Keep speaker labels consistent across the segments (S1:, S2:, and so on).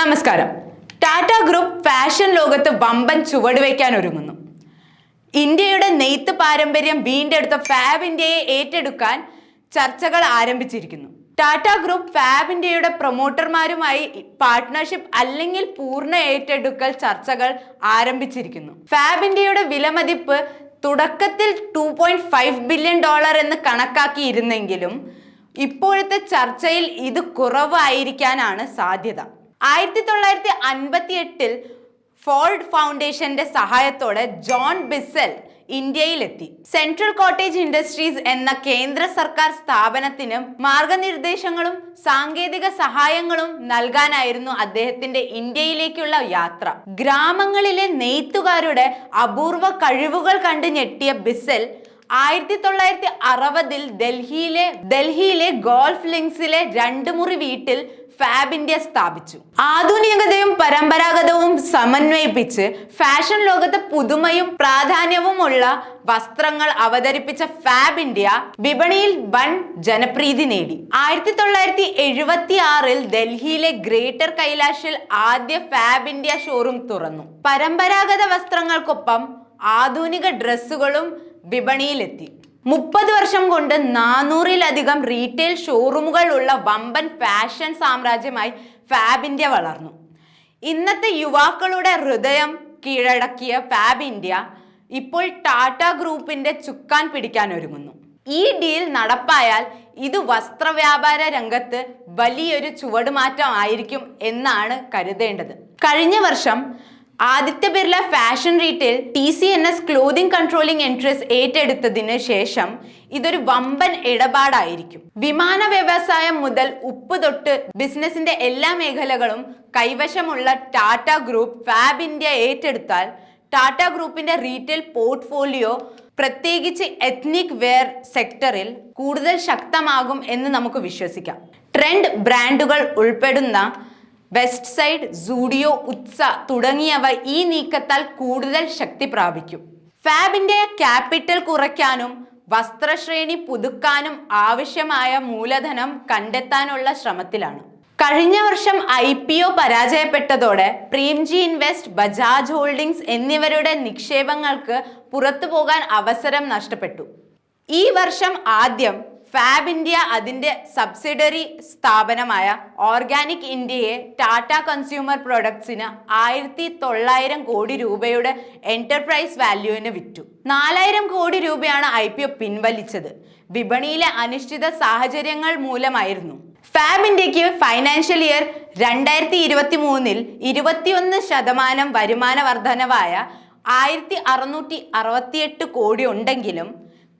S1: നമസ്കാരം. Tata group fashion ലോകത്ത് വമ്പൻ ചുവടുവയ്ക്കാൻ ഒരുങ്ങുന്നു. ഇന്ത്യയുടെ നെയ്ത്ത് പാരമ്പര്യം വീണ്ടെടുത്ത ഫാബ് ഇന്ത്യയെ ഏറ്റെടുക്കാൻ ചർച്ചകൾ ആരംഭിച്ചിരിക്കുന്നു. ടാറ്റ ഗ്രൂപ്പ് ഫാബ് ഇന്ത്യയുടെ പ്രൊമോട്ടർമാരുമായി പാർട്ട്ണർഷിപ്പ് അല്ലെങ്കിൽ പൂർണ ഏറ്റെടുക്കൽ ചർച്ചകൾ ആരംഭിച്ചിരിക്കുന്നു. ഫാബ് ഇന്ത്യയുടെ വിലമതിപ്പ് തുടക്കത്തിൽ two point five billion dollar എന്ന് കണക്കാക്കിയിരുന്നെങ്കിലും ഇപ്പോഴത്തെ ചർച്ചയിൽ ഇത് കുറവായിരിക്കാനാണ് സാധ്യത. ആയിരത്തി തൊള്ളായിരത്തി അൻപത്തി എട്ടിൽ ഫോൾഡ് ഫൗണ്ടേഷന്റെ സഹായത്തോടെ ജോൺ ബിസൽ ഇന്ത്യയിലെത്തി. സെൻട്രൽ കോട്ടേജ് ഇൻഡസ്ട്രീസ് എന്ന കേന്ദ്ര സർക്കാർ സ്ഥാപനത്തിന് മാർഗനിർദ്ദേശങ്ങളും സാങ്കേതിക സഹായങ്ങളും നൽകാനായിരുന്നു അദ്ദേഹത്തിന്റെ ഇന്ത്യയിലേക്കുള്ള യാത്ര. ഗ്രാമങ്ങളിലെ നെയ്ത്തുകാരുടെ അപൂർവ കഴിവുകൾ കണ്ട് ഞെട്ടിയ ബിസൽ ആയിരത്തി തൊള്ളായിരത്തി അറുപതിൽ ഡൽഹിയിലെ ഡൽഹിയിലെ ഗോൾഫ് ലിങ്സിലെ രണ്ട് മുറി വീട്ടിൽ ഫാബ് ഇന്ത്യ സ്ഥാപിച്ചു. ആധുനികതയും പരമ്പരാഗതവും സമന്വയിപ്പിച്ച് ഫാഷൻ ലോകത്ത് പുതുമയും പ്രാധാന്യവുമുള്ള വസ്ത്രങ്ങൾ അവതരിപ്പിച്ച ഫാബ് ഇന്ത്യ വിപണിയിൽ വൻ ജനപ്രീതി നേടി. ആയിരത്തി തൊള്ളായിരത്തി എഴുപത്തി ആറിൽ ഡൽഹിയിലെ ഗ്രേറ്റർ കൈലാഷിൽ ആദ്യ ഫാബ് ഇന്ത്യ ഷോറൂം തുറന്നു. പരമ്പരാഗത വസ്ത്രങ്ങൾക്കൊപ്പം ആധുനിക ഡ്രസ്സുകളും വിപണിയിലെത്തി. മുപ്പത് വർഷം കൊണ്ട് നാനൂറിലധികം റീറ്റെയിൽ ഷോറൂമുകൾ ഉള്ള വമ്പൻ ഫാഷൻ സാമ്രാജ്യമായി ഫാബ് ഇന്ത്യ വളർന്നു. ഇന്നത്തെ യുവാക്കളുടെ ഹൃദയം കീഴടക്കിയ ഫാബ് ഇന്ത്യ ഇപ്പോൾ ടാറ്റ ഗ്രൂപ്പിന്റെ ചുക്കാൻ പിടിക്കാൻ ഒരുങ്ങുന്നു. ഈ ഡീൽ നടപ്പായാൽ ഇത് വസ്ത്രവ്യാപാര രംഗത്ത് വലിയൊരു ചുവടുമാറ്റം ആയിരിക്കും എന്നാണ് കരുതേണ്ടത്. കഴിഞ്ഞ വർഷം Aditya Birla fashion retail T C N S clothing controlling interest ഏറ്റെടുത്തതിന് ശേഷം ഇതൊരു വമ്പൻ ഇടപാടായിരിക്കും. വിമാന വ്യവസായം മുതൽ ഉപ്പ് തൊട്ട് ബിസിനസിന്റെ എല്ലാ മേഖലകളും കൈവശമുള്ള Tata group fab India ഏറ്റെടുത്താൽ Tata ഗ്രൂപ്പിന്റെ റീറ്റെയിൽ പോർട്ട്ഫോളിയോ പ്രത്യേകിച്ച് എത്നിക് വെയർ സെക്ടറിൽ കൂടുതൽ ശക്തമാകും എന്ന് നമുക്ക് വിശ്വസിക്കാം. ട്രെൻഡ് ബ്രാൻഡുകൾ ഉൾപ്പെടുന്ന വെസ്റ്റ് സൈഡ് സൂഡിയോ ഉത്സ തുടങ്ങിയവ ഈ നീക്കത്താൽ കൂടുതൽ ശക്തി പ്രാപിക്കും. ഫാബിന്റെ ക്യാപിറ്റൽ കുറയ്ക്കാനും വസ്ത്രശ്രേണി പുതുക്കാനും ആവശ്യമായ മൂലധനം കണ്ടെത്താനുള്ള ശ്രമത്തിലാണ്. കഴിഞ്ഞ വർഷം ഐ പി ഒ പരാജയപ്പെട്ടതോടെ പ്രീംജി ഇൻവെസ്റ്റ് ബജാജ് ഹോൾഡിംഗ്സ് എന്നിവരുടെ നിക്ഷേപങ്ങൾക്ക് പുറത്തു പോകാൻ അവസരം നഷ്ടപ്പെട്ടു. ഈ വർഷം ആദ്യം ഫാബ് ഇന്ത്യ അതിന്റെ സബ്സിഡറി സ്ഥാപനമായ ഓർഗാനിക് ഇന്ത്യയെ ടാറ്റ കൺസ്യൂമർ പ്രൊഡക്ട്സിന് ആയിരത്തി തൊള്ളായിരം കോടി രൂപയുടെ എന്റർപ്രൈസ് വാല്യൂവിന് വിറ്റു. നാലായിരം കോടി രൂപയാണ് ഐ പി ഒ പിൻവലിച്ചത്. വിപണിയിലെ അനിശ്ചിത സാഹചര്യങ്ങൾ മൂലമായിരുന്നു. ഫാബ് ഇന്ത്യയ്ക്ക് ഫൈനാൻഷ്യൽ ഇയർ രണ്ടായിരത്തി ഇരുപത്തി മൂന്നിൽ ഇരുപത്തിയൊന്ന് ശതമാനം വരുമാന വർധനവായ ആയിരത്തി അറുന്നൂറ്റി അറുപത്തിയെട്ട് കോടി ഉണ്ടെങ്കിലും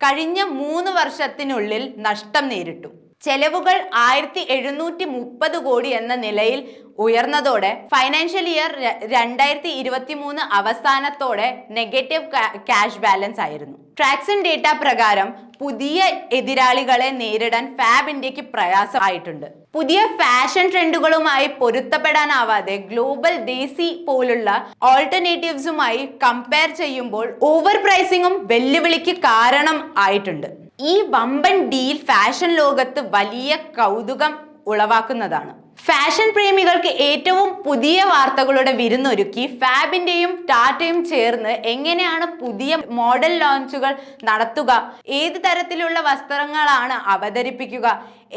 S1: കഴിഞ്ഞ മൂന്ന് വർഷത്തിനുള്ളിൽ നഷ്ടം നേരിട്ടു. ചെലവുകൾ ആയിരത്തി എഴുന്നൂറ്റി മുപ്പത് കോടി എന്ന നിലയിൽ ഉയർന്നതോടെ ഫൈനാൻഷ്യൽ ഇയർ രണ്ടായിരത്തി ഇരുപത്തി മൂന്ന് അവസാനത്തോടെ നെഗറ്റീവ് ക്യാഷ് ബാലൻസ് ആയിരുന്നു. ട്രാക്സൺ ഡേറ്റ പ്രകാരം പുതിയ എതിരാളികളെ നേരിടാൻ ഫാബ് ഇന്ത്യയ്ക്ക് പ്രയാസമായിട്ടുണ്ട്. പുതിയ ഫാഷൻ ട്രെൻഡുകളുമായി പൊരുത്തപ്പെടാനാവാതെ ഗ്ലോബൽ ദേസി പോലുള്ള ഓൾട്ടർനേറ്റീവ്സുമായി കമ്പയർ ചെയ്യുമ്പോൾ ഓവർ പ്രൈസിങ്ങും വെല്ലുവിളിക്ക് കാരണം ആയിട്ടുണ്ട്. ഈ വമ്പൻ ഡീൽ ഫാഷൻ ലോകത്ത് വലിയ കൗതുകം ഉളവാക്കുന്നതാണ്. ഫാഷൻ പ്രേമികൾക്ക് ഏറ്റവും പുതിയ വാർത്തകളുടെ വിരുന്നൊരുക്കി ഫാബിന്റെയും ടാറ്റയും ചേർന്ന് എങ്ങനെയാണ് പുതിയ മോഡൽ ലോഞ്ചുകൾ നടത്തുക ഏത് തരത്തിലുള്ള വസ്ത്രങ്ങളാണ് അവതരിപ്പിക്കുക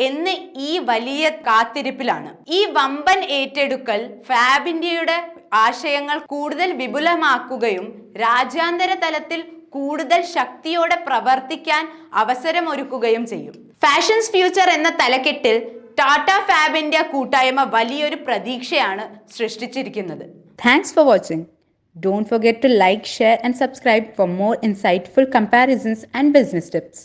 S1: എന്ന് ഈ വലിയ കാത്തിരിപ്പിലാണ്. ഈ വമ്പൻ ഏറ്റെടുക്കൽ ഫാബിന്റെയുടെ ആശയങ്ങൾ കൂടുതൽ വിപുലമാക്കുകയും രാജ്യാന്തര തലത്തിൽ കൂടുതൽ ശക്തിയോടെ പ്രവർത്തിക്കാൻ അവസരമൊരുക്കുകയും ചെയ്യും. ഫാഷൻസ് ഫ്യൂച്ചർ എന്ന തലക്കെട്ടിൽ ടാറ്റ ഫാബ് ഇന്ത്യ കൂട്ടായ്മ വലിയൊരു പ്രതീക്ഷയാണ് സൃഷ്ടിച്ചിരിക്കുന്നത്.
S2: Thanks for watching don't forget to like share and subscribe for more insightful comparisons and business tips